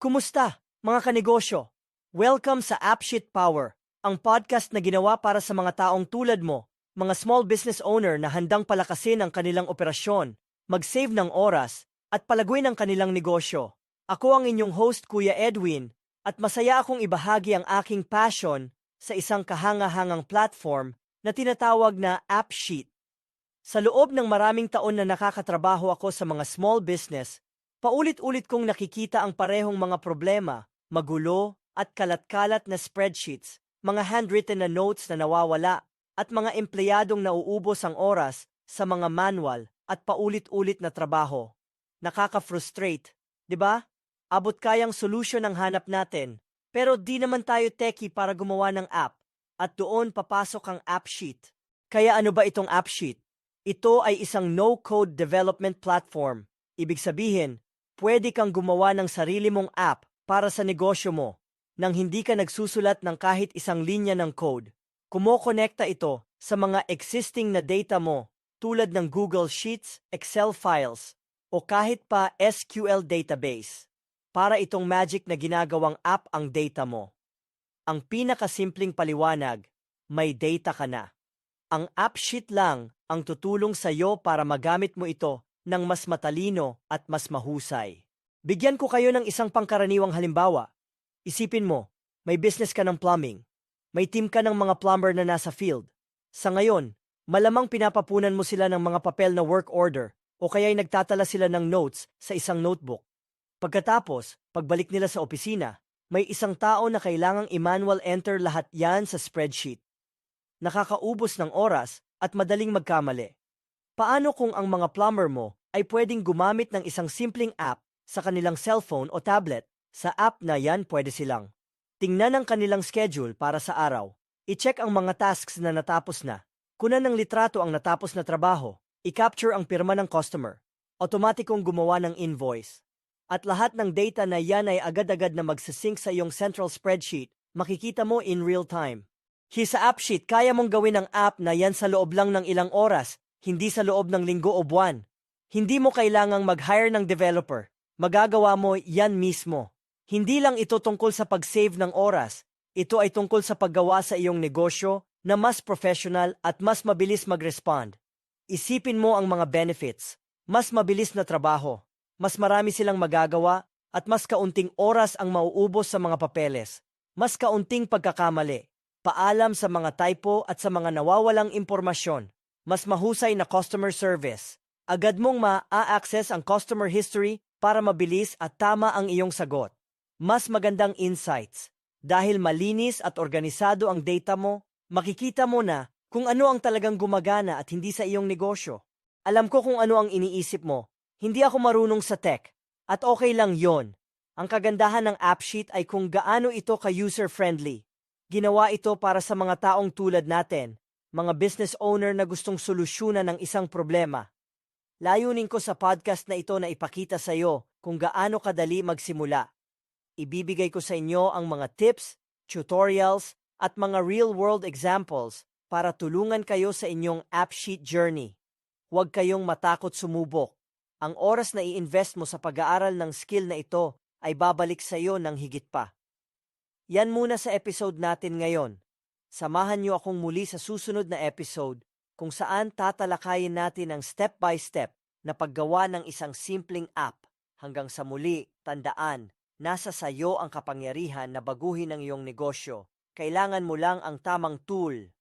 Kumusta, mga kanegosyo? Welcome sa AppSheet Power, ang podcast na ginawa para sa mga taong tulad mo, mga small business owner na handang palakasin ang kanilang operasyon, mag-save ng oras, at palaguin ang kanilang negosyo. Ako ang inyong host, Kuya Edwin, at masaya akong ibahagi ang aking passion sa isang kahanga-hangang platform na tinatawag na AppSheet. Sa loob ng maraming taon na nakakatrabaho ako sa mga small business, paulit-ulit kong nakikita ang parehong mga problema, magulo, at kalat-kalat na spreadsheets, mga handwritten na notes na nawawala, at mga empleyadong nauubos ang oras sa mga manual at paulit-ulit na trabaho. Nakaka-frustrate, di ba? Abot kayang solution ang hanap natin, pero di naman tayo techie para gumawa ng app, at doon papasok ang app sheet. Kaya ano ba itong app sheet? Ito ay isang no-code development platform. Ibig sabihin, pwede kang gumawa ng sarili mong app para sa negosyo mo nang hindi ka nagsusulat ng kahit isang linya ng code. Kumokonekta ito sa mga existing na data mo tulad ng Google Sheets, Excel files, o kahit pa SQL database. Para itong magic na ginagawang app ang data mo. Ang pinakasimpleng paliwanag, may data ka na. Ang app sheet lang ang tutulong sa iyo para magamit mo ito ng mas matalino at mas mahusay. Bigyan ko kayo ng isang pangkaraniwang halimbawa. Isipin mo, may business ka ng plumbing. May team ka ng mga plumber na nasa field. Sa ngayon, malamang pinapapunan mo sila ng mga papel na work order o kaya'y nagtatala sila ng notes sa isang notebook. Pagkatapos, pagbalik nila sa opisina, may isang tao na kailangang i-manual enter lahat yan sa spreadsheet nakakaubos ng oras at madaling magkamali. Paano kung ang mga plumber mo ay pwedeng gumamit ng isang simpleng app sa kanilang cellphone o tablet? Sa app na yan pwede silang tingnan ang kanilang schedule para sa araw, i-check ang mga tasks na natapos na, kunan ng litrato ang natapos na trabaho, i-capture ang pirma ng customer, otomatikong gumawa ng invoice, at lahat ng data na yan ay agad-agad na magsasync sa iyong central spreadsheet, makikita mo in real time. Hi sa AppSheet, kaya mong gawin ang app na yan sa loob lang ng ilang oras, hindi sa loob ng linggo o buwan. Hindi mo kailangang mag-hire ng developer. Magagawa mo yan mismo. Hindi lang ito tungkol sa pag-save ng oras. Ito ay tungkol sa paggawa sa iyong negosyo na mas professional at mas mabilis mag-respond. Isipin mo ang mga benefits. Mas mabilis na trabaho. Mas marami silang magagawa at mas kaunting oras ang mauubos sa mga papeles. Mas kaunting pagkakamali paalam sa mga typo at sa mga nawawalang impormasyon, mas mahusay na customer service. Agad mong ma-access ang customer history para mabilis at tama ang iyong sagot. Mas magandang insights. Dahil malinis at organisado ang data mo, makikita mo na kung ano ang talagang gumagana at hindi sa iyong negosyo. Alam ko kung ano ang iniisip mo. Hindi ako marunong sa tech. At okay lang yon. Ang kagandahan ng AppSheet ay kung gaano ito ka-user-friendly. Ginawa ito para sa mga taong tulad natin, mga business owner na gustong solusyonan ng isang problema. Layunin ko sa podcast na ito na ipakita sa iyo kung gaano kadali magsimula. Ibibigay ko sa inyo ang mga tips, tutorials, at mga real-world examples para tulungan kayo sa inyong AppSheet journey. Huwag kayong matakot sumubok. Ang oras na i-invest mo sa pag-aaral ng skill na ito ay babalik sa iyo ng higit pa. Yan muna sa episode natin ngayon. Samahan niyo akong muli sa susunod na episode kung saan tatalakayin natin ang step-by-step na paggawa ng isang simpleng app. Hanggang sa muli, tandaan, nasa sayo ang kapangyarihan na baguhin ang iyong negosyo. Kailangan mo lang ang tamang tool.